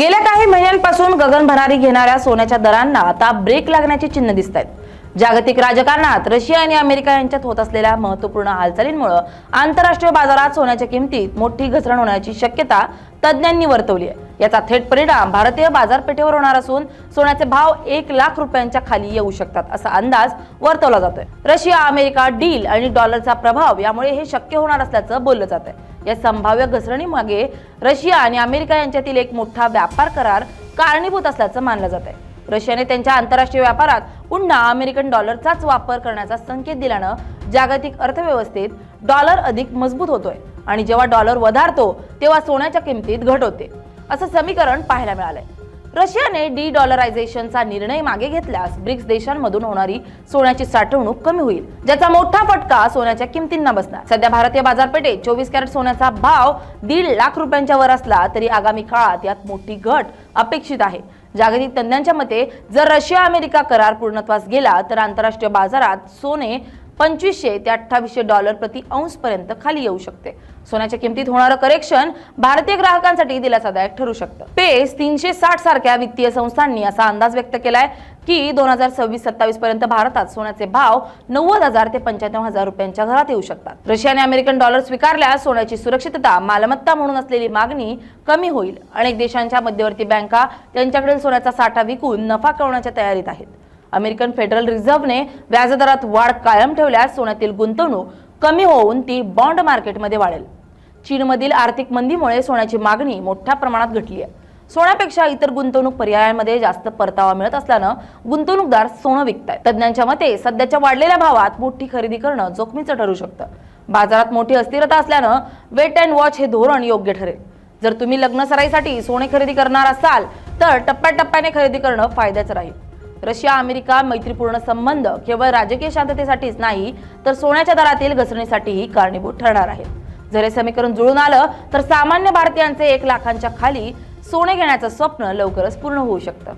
गेल्या काही महिन्यांपासून गगन भरारी घेणाऱ्या सोन्याच्या दरांना आता ब्रेक लागण्याची चिन्ह दिसत आहेत जागतिक राजकारणात रशिया आणि अमेरिका यांच्यात होत असलेल्या महत्त्वपूर्ण हालचालींमुळे आंतरराष्ट्रीय बाजारात सोन्याच्या किमतीत मोठी घसरण होण्याची शक्यता तज्ज्ञांनी वर्तवली आहे. याचा थेट परिणाम भारतीय बाजारपेठेवर होणार असून सोन्याचे भाव एक लाख रुपयांच्या खाली येऊ शकतात असा अंदाज वर्तवला जातोय. रशिया अमेरिका डील आणि डॉलरचा प्रभाव यामुळे हे शक्य होणार असल्याचं बोललं जात आहे या संभाव्य घसरणीमागे रशिया आणि अमेरिका यांच्यातील एक मोठा व्यापार करार कारणीभूत असल्याचं मानलं जात आहे. रशियाने त्यांच्या आंतरराष्ट्रीय व्यापारात पुन्हा अमेरिकन डॉलरचाच वापर करण्याचा संकेत दिल्यानं जागतिक अर्थव्यवस्थेत डॉलर अधिक मजबूत होतोय आणि जेव्हा डॉलर वधारतो तेव्हा सोन्याच्या किमतीत घट होते. असं समीकरण पाहायला मिळालंय. रशियाने डी डॉलरायझेशनचा निर्णय मागे घेतल्यास ब्रिक्स देशांमधून होणारी सोन्याची साठवणूक कमी होईल ज्याचा मोठा फटका सोन्याच्या किमतींना बसणार. सध्या भारतीय बाजारपेठेत चोवीस कॅरेट सोन्याचा भाव दीड लाख रुपयांच्या वर असला तरी आगामी काळात यात मोठी घट अपेक्षित आहे. जागतिक तज्ञांच्या मते जर रशिया अमेरिका करार पूर्णत्वास गेला तर आंतरराष्ट्रीय बाजारात सोने पंचवीसशे ते अठ्ठावीसशे डॉलर प्रति अंश पर्यंत खाली येऊ शकते. सोन्याच्या किमतीत होणारं करेक्शन भारतीय ग्राहकांसाठी दिलासादायक ठरू शकतं. पेस तीनशे साठ सारख्या वित्तीय संस्थांनी असा अंदाज व्यक्त केलाय की दोन हजार सव्वीस सत्तावीस पर्यंत भारतात सोन्याचे भाव नव्वद हजार ते पंच्याण्णव हजार रुपयांच्या घरात येऊ शकतात. रशियाने अमेरिकन डॉलर स्वीकारल्यास सोन्याची सुरक्षितता मालमत्ता म्हणून असलेली मागणी कमी होईल. अनेक देशांच्या मध्यवर्ती बँका त्यांच्याकडील सोन्याचा साठा विकून नफा कळवण्याच्या तयारीत आहेत. अमेरिकन फेडरल रिझर्व्हने व्याजदरात वाढ कायम ठेवल्यास सोन्यातील गुंतवणूक कमी होऊन ती बॉन्ड मार्केटमध्ये वाढेल. चीनमधील आर्थिक मंदीमुळे सोन्याची मागणी मोठ्या प्रमाणात घटली आहे सोन्यापेक्षा इतर गुंतवणूक पर्यायांमध्ये जास्त परतावा मिळत असल्यानं गुंतवणूकदार सोनं विकतायत. तज्ज्ञांच्या मते सध्याच्या वाढलेल्या भावात मोठी खरेदी करणं जोखमीचं ठरू शकतं. बाजारात मोठी अस्थिरता असल्यानं वेट अँड वॉच हे धोरण योग्य ठरेल. जर तुम्ही लग्न सराईसाठी सोने खरेदी करणार असाल तर टप्प्याटप्प्याने खरेदी करणं फायद्याचं राहील. रशिया अमेरिका मैत्रीपूर्ण संबंध केवळ राजकीय शांततेसाठीच नाही तर सोन्याच्या दरातील घसरणीसाठीही कारणीभूत ठरणार आहेत जर हे समीकरण जुळून आलं तर सामान्य भारतीयांचे एक लाखांच्या खाली सोने घेण्याचं स्वप्न लवकरच पूर्ण होऊ शकतं.